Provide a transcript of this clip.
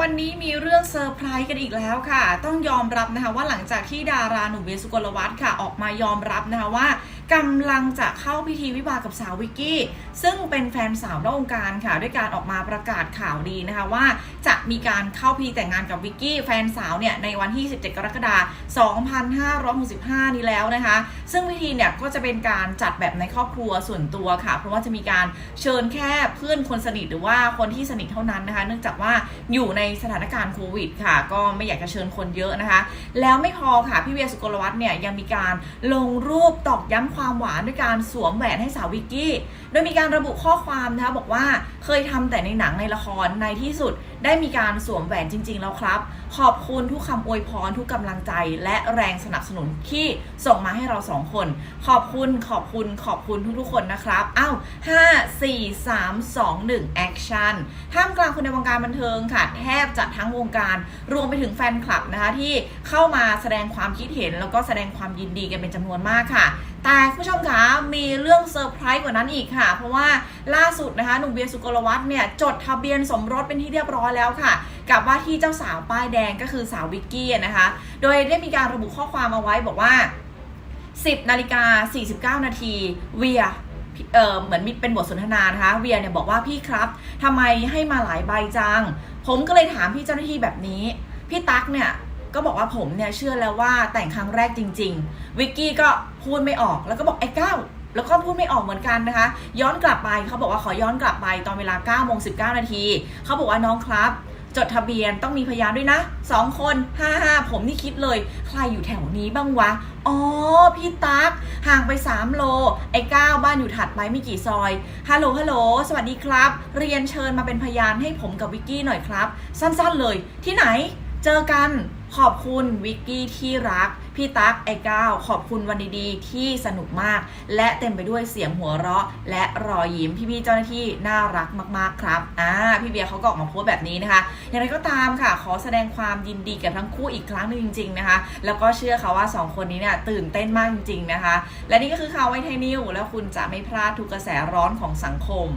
วันนี้มีเรื่องเซอร์ไพรส์กันอีกแล้วค่ะ ต้องยอมรับนะคะว่าหลังจากที่ดาราหนุ่มเวสุกลวัตน์ค่ะ ออกมายอมรับนะคะว่า กำลังจะเข้าพิธีวิวากับสาววิกกี้ ซึ่งเป็นแฟนสาวนอกวงการค่ะ ด้วยการออกมาประกาศข่าวดีนะคะว่าจะมีการเข้าพิธีแต่งงานกับวิกกี้แฟนสาวเนี่ยในวันที่ 17 กรกฎาคม 2565 นี้แล้วนะคะ ซึ่งพิธีเนี่ยก็จะเป็นการจัดแบบในครอบครัวส่วนตัวค่ะ เพราะว่าจะมีการเชิญแค่เพื่อนคนสนิทหรือว่าคนที่สนิทเท่านั้นนะคะ เนื่องจากว่าอยู่ในสถานการณ์โควิดค่ะ ก็ไม่อยากจะเชิญคนเยอะนะคะ แล้วไม่พอค่ะพี่เวียสุกลวัฒน์เนี่ยยังมีการลงรูปตอกย้ำความหวานด้วยการสวมแหวนให้สาววิกกี้ โดยมีการระบุข้อความนะคะบอกว่าเคยทำแต่ในหนังในละครในที่สุด ได้มีการสวมแหวนจริง ๆ แล้วครับ ขอบคุณทุกคำอวยพรทุกกำลังใจ และแรงสนับสนุนที่ส่งมาให้เราสองคน ขอบคุณขอบคุณขอบคุณทุกๆคนนะครับอ้าว5 4 3 2 1 action ท่ามกลางคนในวงการบันเทิงค่ะ แทบจะทั้งวงการรวมไปถึงแฟนคลับนะคะที่เข้ามาแสดงความคิดเห็นแล้วก็แสดงความยินดีกันเป็นจำนวนมากค่ะ แต่ผู้ชมคะมีเรื่องเซอร์ไพรส์กว่านั้นอีกค่ะ เพราะว่าล่าสุดนะคะหนุ่มเบียร์สุกลวัฒน์เนี่ยจดทะเบียนสมรสเป็นที่เรียบร้อยแล้วค่ะ กับว่าที่เจ้าสาวป้ายแดงก็คือสาววิกกี้นะคะ โดยได้มีการระบุข้อความเอาไว้บอกว่า 10นาฬิกา49 นาทีเวียเออเหมือนมีเป็นบทสนทนานะคะเวียเนี่ยบอกว่าพี่ครับทำไมให้มาหลายใบจัง ผมก็เลยถามพี่เจ้าหน้าที่แบบนี้ พี่ตั๊กเนี่ย ก็บอกว่าผมเนี่ยเชื่อแล้วว่าแต่งครั้งแรกจริง ๆ วิกกี้ก็พูดไม่ออกแล้วก็บอกไอ้ก้าแล้วก็พูดไม่ออกเหมือนกันนะคะ ย้อนกลับไปเขาบอกว่าขอย้อนกลับไปตอนเวลา9โมง19 นาทีเขาบอกว่าน้องครับ จดทะเบียนต้องมีพยานด้วยนะสองคนห้าห้าผมนี่คิดเลย ใครอยู่แถวนี้บ้างวะ อ๋อ พี่ตั๊กห่างไป 3 โล ไอ้ก้าวบ้านอยู่ถัดไปไม่กี่ซอย ฮัลโหลฮัลโหลสวัสดีครับ เรียนเชิญมาเป็นพยานให้ผมกับวิกกี้หน่อยครับ สั้นๆเลย ที่ไหน เจอกัน ขอบคุณวิกกี้ที่รัก พี่ตั๊กไอ้ก้าวขอบคุณวันดีๆ ที่สนุกมาก และเต็มไปด้วยเสียงหัวเราะ และรอยยิ้มพี่ๆเจ้าหน้าที่น่ารักมากๆครับอ่าพี่เบียร์เขาก็ออกมาโพสแบบนี้นะคะ อย่างไรก็ตามค่ะ ขอแสดงความยินดีกับทั้งคู่อีกครั้งหนึงจริง ๆนะคะ แล้วก็เชื่อค่ะว่า 2 คนนี้เนี่ยตื่นเต้นมากจริงๆนะคะ และนี่ก็คือข่าวไวไทยนิวแล้วคุณจะไม่พลาดทุกกระแสร้อนของสังคม